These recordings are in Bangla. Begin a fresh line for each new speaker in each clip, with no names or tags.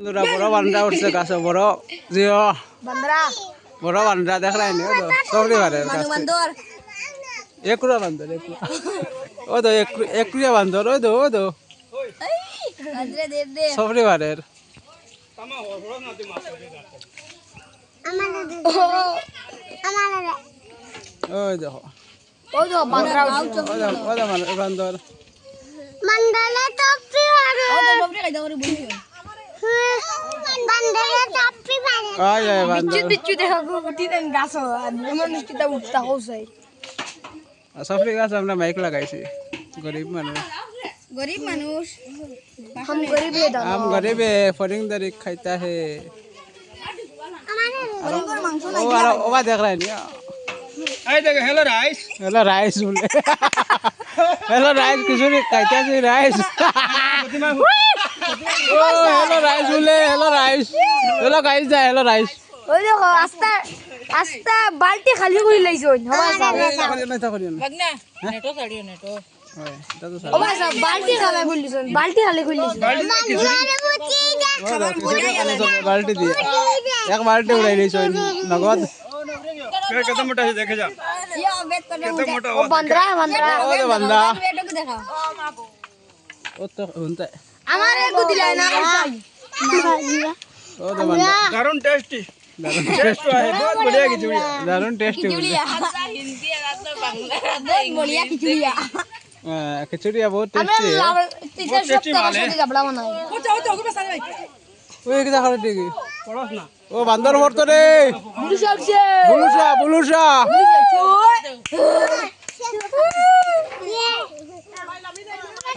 বন্ধুরা বড় বান্ডা উঠছে গাছে বড় জিও। বড় বান্ডা দেখলাই নি সবরি
বান্দর।
একুরা বান্দর একুরা ও তো একুরিয়া বান্দর ওই তো ও তো।
আদরে দে দে।
সবরি বারের ওই দেখো।
ওই তো বান্দরা
ও তো বান্দর।
topi baru
ও তো ডবরে কাইদা করে বলি
topi baru
ওই ওই বান্দর
বিচ্ছু দেখা গো উঠি দেন গাছ এমন কিতা উঠতা হইছে
সবরি গাছ আমরা মাইক লাগাইছি গরিব মানুষ
গরিব মানুষ हम गरीब है दादा
আম গরিবে ফরিংদারি খাইতা হে
গরিবের মাংস
ও আর ওবা দেখ রাই নি
এই দেখো হেলো রাইস
হ্যালো রাইস বলে হ্যালো রাইস কিছু নি খাইতা ছি রাইস ও হ্যালো রাইস বলে হ্যালো রাইস হ্যালো গাইস দা হ্যালো রাইস
ওই দেখো আস্তা আস্তা বালতি খালি করে লাইছো হবা
করিও না করিও না
নেটো ছাড়িও নেটো
খালি খালি
বাল্টি দিয়ে এক বাল্টি উড়াই দিয়েছ নগদ।
যা
ইয়া আমার একু দিলাই না।
টেস্টি
দারুণ
টেস্ট বহুত
দারুণ টেস্টি
খিচুড়িয়া
খিচুড়ি বহুত টেস্টি ওই দেখি
পড়স না।
ও বান্দর ভরতো রে।
আসছে
বুলুসা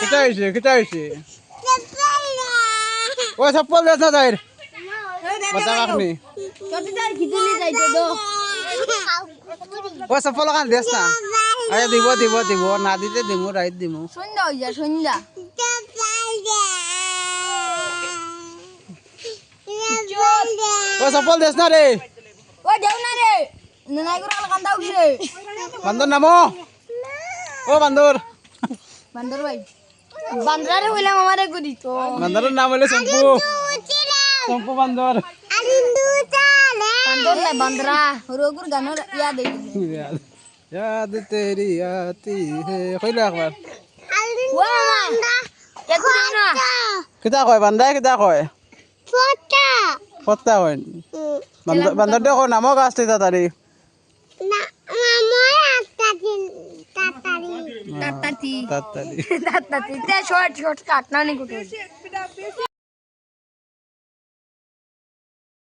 কিতা হয়েছে কিতা হয়েছে ও চপ্পল দেখ না তাইর বাতা কাকনি
কত তার খিচুড়ি যাইতে দো
ও চপ্পল কান দেখ না আরে দিব দিব দিব না দিতে দিব রাইত দিব
সন্ধ্যা হই যা সন্ধ্যা
ও চপ্পল দেখ না রে
ও দেও না রে নাই করে কান্দা উঠছে
বান্দর নামো ও বান্দর
বান্দর ভাই বান্দরারে হইলাম আমারে গুড়ি তো।
বান্দরার নাম হইল শম্পু শম্পু বান্দর।
বান্দর না বান্দরা। রোগুর গানোর ইয়াদ
ইয়াদ তেরি আতি হে। কইলা একবার। কিতা কয় বান্দাই কিতা কয়? ফটা। ফটা কয়। বান্দর দেখো নামক আসতে তাড়াতাড়ি না মামা আসতে
তাতাতি
তাড়াতাড়ি
তাতাতি তে শর্ট শর্ট কাটনা নি কুটো